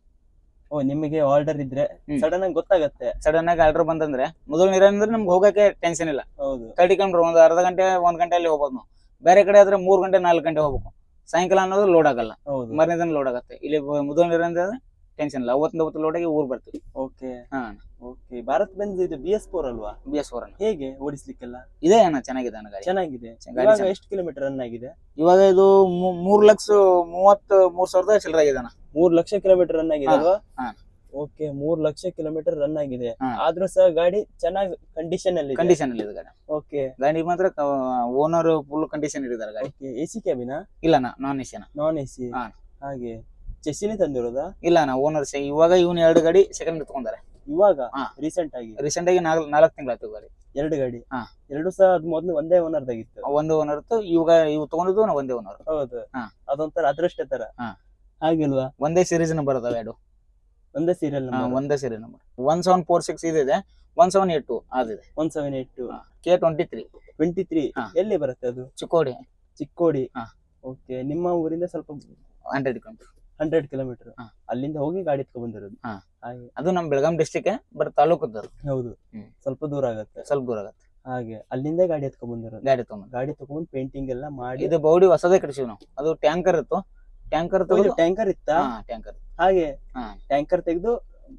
ಓ ನಿಮಗೆ ಆರ್ಡರ್ ಇದ್ರೆ ಸಡನ್ ಆಗಿ ಗೊತ್ತಾಗತ್ತೆ. ಸಡನ್ ಆಗಿ ಆರ್ಡರ್ ಬಂದಂದ್ರೆ ಮೊದಲು ನಿರಾಣಿ ಅಂದ್ರೆ ನಮ್ಗೆ ಹೋಗಕ್ಕೆ ಟೆನ್ಷನ್ ಇಲ್ಲ. ಹೌದು. ತಡಿಕೊಂಡ್ರು ಕಿಲೋಮೀಟರ್ ಒಂದು ಅರ್ಧ ಗಂಟೆ ಒಂದ್ ಗಂಟೆ ಅಲ್ಲಿ ಹೋಗ್ಬೋದು ನಾವು. ಬೇರೆ ಕಡೆ ಆದ್ರೆ ಮೂರ್ ಗಂಟೆ ನಾಲ್ಕು ಗಂಟೆ ಹೋಗ್ಬೇಕು. ಸಾಯಂಕಾಲ ಅನ್ನೋದು ಲೋಡ್ ಆಗಲ್ಲ. ಹೌದು. ಮರನೇ ದಿನ ಲೋಡ್ ಆಗುತ್ತೆ. ಇಲ್ಲಿ ಮುದ್ರ ನೀರ ಅಂದ್ರೆ ಟೆನ್ಷನ್ ಇಲ್ಲ. ಅವತ್ತಿಂದ ಅವತ್ತು ಲೋಡ್ ಆಗಿ ಊರ್ ಬರ್ತೀವಿ. ಓಕೆ ಹಾ. ಓಕೆ ಭಾರತ್ ಬೆಂಜ್ ಇದು ಬಿ ಎಸ್ ಫೋರ್ ಅಲ್ವಾ? ಬಿ ಎಸ್ ಫೋರ್ ಹೇಗೆ ಓಡಿಸ್ಲಿಕ್ಕೆಲ್ಲ? ಇದೆ ಅಣ್ಣ ಚೆನ್ನಾಗಿದೆ ಅಣ್ಣ ಗಾಡಿ. ಚೆನ್ನಾಗಿದೆ. ಗಾಡಿ ಇವಾಗ ಚೆನ್ನಾಗಿದೆ. ಎಷ್ಟು ಕಿಲೋಮೀಟರ್ ರನ್ ಆಗಿದೆ? ಇವಾಗ ಇದು ಮೂ- ಮೂರ್ ಲಕ್ಷ ಮೂವತ್ ಮೂರ್ ಸಾವಿರದ ಚಿಲ್ಲರೆ ಆಗಿದೆ ಅಣ್ಣ. ಮೂರ್ ಲಕ್ಷ ಕಿಲೋಮೀಟರ್ ರನ್ ಆಗಿದೆ ಹಾ, ಅಲ್ವಾ? ಹಾ. ಓಕೆ ಮೂರ್ ಲಕ್ಷ ಕಿಲೋಮೀಟರ್ ರನ್ ಆಗಿದೆ. ಹಾ. ಆದ್ರೂ ಸಹ ಗಾಡಿ ಚೆನ್ನಾಗಿ ಕಂಡೀಷನ್ ಅಲ್ಲಿ ಕಂಡೀಷನ್ ಅಲ್ಲಿ ಇದೆ ಗಾಡಿ. ಓಕೆ. ಗಾಡಿ ಮಾತ್ರ ಓನರ್ ಫುಲ್ ಕಂಡೀಷನ್ ಇರಿದಾರೆ ಗಾಡಿ. ಓಕೆ ಎ ಸಿ ಕ್ಯಾಬಿನ ಇಲ್ಲ ಅಣ್ಣ non AC C non A C ಹಾ. ಹಾಗೆ. ಚೆಸ್ಸಿನೇ ತಂದಿರೋದಾ? ಇಲ್ಲ ನಾ ಓನರ್ ಇವಾಗ ಇವನ್ ಎರಡು ಗಾಡಿ ಸೆಕೆಂಡ್ ತಗೊಂಡಾರೆ. ಇವಾಗ? ಹಾ. ರೀಸೆಂಟ್ ಆಗಿ? ರೀಸೆಂಟ್ ಆಗಿ ನಾಲ್ಕು ನಾಲ್ಕು ತಿಂಗಳಾಯ್ತು ಗಾಡಿ. ಎರಡು ಗಾಡಿ? ಹಾ. ಎರಡು ಸಹ ಅದ್ ಮೊದ್ಲು ಒಂದೇ ಓನರ್ ದಾಗಿತ್ತು. ಒಂದು ಓನರ್ ಇವಾಗ ಇವ್ ತಗೊಂಡಿದ್ದು ಒಂದೇ ಓನರ್ ಹೌದು. ಹಾ. ಅದೊಂಥರ ಅದೃಷ್ಟ ತರ ಹಾ. ಹಾಗಿಲ್ವಾ ಒಂದೇ ಸೀರೀಸ್ ಬರದ ಎರಡು. ಒಂದೇ ಸೀರಿಯಲ್ ಒಂದೇ serial number one seven four six ಇದಿದೆ ಒನ್ ಸೆವೆನ್ ಏಟ್ ಟು ಅದಿದೆ one seven eight two K twenty three twenty three ಎಲ್ಲಿ ಬರುತ್ತೆ ಅದು? ಚಿಕ್ಕೋಡಿ. ಚಿಕ್ಕೋಡಿ. ಓಕೆ ನಿಮ್ಮ ಊರಿಂದ ಸ್ವಲ್ಪ ಹಂಡ್ರೆಡ್ ಕಿಲೋಮೀಟರ್ ಹಂಡ್ರೆಡ್ ಕಿಲೋಮೀಟರ್ ಅಲ್ಲಿಂದ ಹೋಗಿ ಗಾಡಿ ಬಂದಿರೋದು. ಹಾಗೆ. ಅದು ನಮ್ಮ ಬೆಳಗಾಂ ಡಿಸ್ಟಿಕ್ ಬಟ್ ತಾಲೂಕದ್ದು ಹೌದು. ಸ್ವಲ್ಪ ದೂರ ಆಗುತ್ತೆ. ಸ್ವಲ್ಪ ದೂರ ಆಗುತ್ತೆ. ಹಾಗೆ ಅಲ್ಲಿಂದ ಗಾಡಿ ಎತ್ಕೊಂಡ್ ಬಂದಿರೋದು. ಗಾಡಿ ತಗೊಂಡ್ ಗಾಡಿ ತಗೊಂಡ್ ಪೇಂಟಿಂಗ್ ಎಲ್ಲ ಮಾಡಿ. ಇದು ಬೌಡಿ ಹೊಸದೇ ಕಟ್ಸಿವ್ ನಾವು. ಅದು ಟ್ಯಾಂಕರ್ ಇತ್ತು. ಟ್ಯಾಂಕರ್ ಟ್ಯಾಂಕರ್ ಇತ್ತ? ಟ್ಯಾಂಕರ್ ಹಾಗೆ ಹಾ. ಟ್ಯಾಂಕರ್ ತೆಗೆದು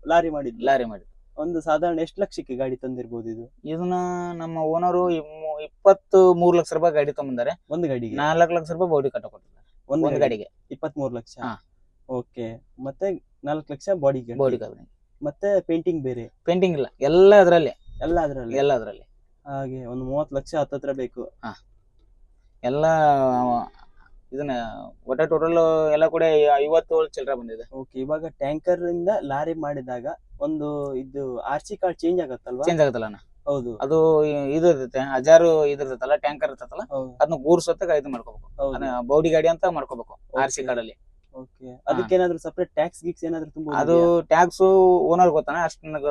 ಲಾರಿ ಮಾಡಿದ್ವಿ ಲಾರಿ ಮಾಡಿ ಒಂದು ಸಾಧಾರಣ ಎಷ್ಟು ಲಕ್ಷಕ್ಕೆ ಗಾಡಿ ತಂದಿರ್ಬೋದು ಇದು? ಇದನ್ನ ನಮ್ಮ ಓನರು ಇಪ್ಪತ್ತು ಮೂರು ಲಕ್ಷ ರೂಪಾಯಿ ಗಾಡಿ ತಗೊಂಬಂದಾರೆ. ಒಂದು ಗಾಡಿಗೆ? ನಾಲ್ಕು ಲಕ್ಷ ರೂಪಾಯಿ ಬಾಡಿ ಕಟ್ಟ ಕೊಟ್ಟಿದ್ದಾರೆ. ಒಂದು ಒಂದ್ ಗಾಡಿ ಗಾಡಿಗೆ. ಇಪ್ಪತ್ತ್ ಮೂರು ಲಕ್ಷ? ಹಾ. ಓಕೆ. ಮತ್ತೆ ನಾಲ್ಕು ಲಕ್ಷ ಬಾಡಿ ಬೌಡಿ ಕಬ್ಬಿಣ ಮತ್ತೆ ಪೇಂಟಿಂಗ್ ಬೇರೆ? ಪೇಂಟಿಂಗ್ ಇಲ್ಲ. ಎಲ್ಲ ಅದರಲ್ಲಿ. ಎಲ್ಲ ಅದರಲ್ಲಿ? ಎಲ್ಲ ಅದರಲ್ಲಿ. ಹಾಗೆ ಒಂದು ಮೂವತ್ತು ಲಕ್ಷ ಹತ್ತತ್ರ ಬೇಕು. ಎಲ್ಲ ಇದನ್ನ ಒಟ್ಟ ಟೋಟಲ್ ಎಲ್ಲ ಕೂಡ ಐವತ್ತೇಳು ಚಿಲ್ಲರೆ ಬಂದಿದೆ. ಓಕೆ ಇವಾಗ ಟ್ಯಾಂಕರ್ ಇಂದ ಲಾರಿ ಮಾಡಿದಾಗ ಒಂದು ಇದು ಆರ್ ಸಿ ಕಾರ್ಡ್ ಚೇಂಜ್ ಆಗತ್ತಲ್ವಾ? ಚೇಂಜ್ ಆಗತ್ತಲ್ಲ ಅಣ್ಣ. ಹೌದು. ಅದು ಇದು ಇರ್ತೈತೆ ಹಜಾರು ಇದು ಇರ್ತೈತಲ್ಲ ಟ್ಯಾಂಕರ್ ಇರ್ತೈತಲ್ಲ ಹೌದು. ಅದನ್ನ ಗೂರ್ಸೊತ್ತಾಗ ಇದು ಮಾಡ್ಕೋಬೇಕು. ಹೌದು. ಅದನ್ನ ಬೌಡಿ ಗಾಡಿ ಅಂತ ಮಾಡ್ಕೋಬೇಕು ಆರ್ ಸಿ ಕಾರ್ಡ್ ಅಲ್ಲಿ. ಓಕೆ ಅದಕ್ಕೆ ಏನಾದ್ರು ಸಪರೇಟ್ ಟ್ಯಾಕ್ಸ್ ಗಿಕ್ಸ್ ಏನಾದ್ರು ತುಂಬಾ ಅದು ಟ್ಯಾಕ್ಸ್ ಓನರ್ ಗೊತ್ತಾನ ಅಷ್ಟು ನನಗ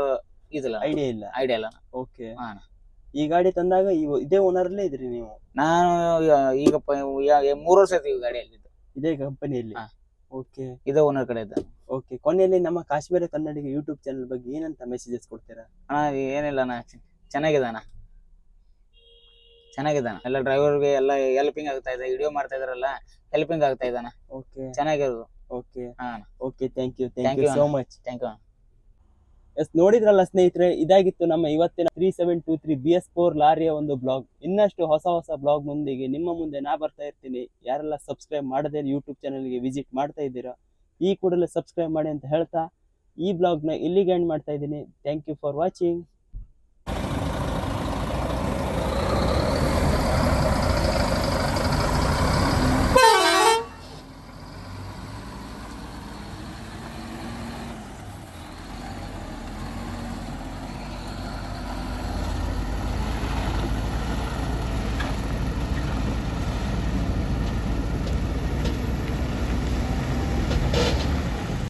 ಇದಿಲ್ಲ. ಐಡಿಯಾ ಇಲ್ಲ. ಐಡಿಯಾ ಇಲ್ಲ ಓಕೆ ಹಾ. ಈ ಗಾಡಿ ತಂದಾಗ ಇವ- ಇದೇ ಓನರ್ ಅಲ್ಲೇ ಇದ್ರಿ ನೀವು? ನಾನು ಈಗ ಮೂರು ಯಾ- ಯಾ- ಮೂರ್ ವರ್ಷ ಆಯ್ತು ಈ ಗಾಡಿಯಲ್ಲಿ ಇದೇ ಕಂಪನಿಯಲ್ಲಿ ಹಾ. ಓಕೆ ಇದೇ ಓನರ್ ಕಡೆ ಇದ್ದ. ಓಕೆ ಕೊನೆಯಲ್ಲಿ ನಮ್ಮ ಕಾಶ್ಮೀರ ಕನ್ನಡಿಗ ಯೂಟ್ಯೂಬ್ ಚಾನಲ್ ಬಗ್ಗೆ ಏನಂತ ಮೆಸೇಜಸ್ ಕೊಡ್ತೀರಾ? ಅಣ್ಣ ಏನಿಲ್ಲ ಅಣ್ಣ ಚ- ಚೆನ್ನಾಗಿದ್ದಾನ ಅಣ್ಣ. ಚೆನ್ನಾಗಿದೆ ಅಣ್ಣ. ಎಲ್ಲ ಡ್ರೈವರ್ಗೆ ಎಲ್ಲ ಹೆಲ್ಪಿಂಗ್ ಆಗ್ತಾ ಇದೆ. ವಿಡಿಯೋ ಮಾಡ್ತಾ ಇದಾರಲ್ಲ ಹೆಲ್ಪಿಂಗ್ ಆಗ್ತಾ ಇದ್ದಾನ ಓಕೆ ಚೆನ್ನಾಗಿರೋದು. ಓಕೆ ಹಾ okay thank you Thank thank you you so much thank you yes, ನೋಡಿದ್ರಲ್ಲ ಸ್ನೇಹಿತರೆ, ಇದಾಗಿತ್ತು ನಮ್ಮ ಇವತ್ತಿನ three seven two three B S four ಲಾರಿಯ ಒಂದು ಬ್ಲಾಗ್. ಇನ್ನಷ್ಟು ಹೊಸ ಹೊಸ ಬ್ಲಾಗ್ ಮುಂದಿಗೆ ನಿಮ್ಮ ಮುಂದೆ ನಾ ಬರ್ತಾ ಇರ್ತೀನಿ. ಯಾರೆಲ್ಲ ಸಬ್ಸ್ಕ್ರೈಬ್ ಮಾಡದೇ ಯೂಟ್ಯೂಬ್ ಚಾನಲ್ಗೆ ವಿಸಿಟ್ ಮಾಡ್ತಾ ಇದ್ದೀರಾ, ಈ ಕೂಡಲೇ ಸಬ್ಸ್ಕ್ರೈಬ್ ಮಾಡಿ ಅಂತ ಹೇಳ್ತಾ ಈ ಬ್ಲಾಗ್ನ ಇಲ್ಲಿಗೆ ಎಂಡ್ ಮಾಡ್ತಾ ಇದ್ದೀನಿ. Thank you for watching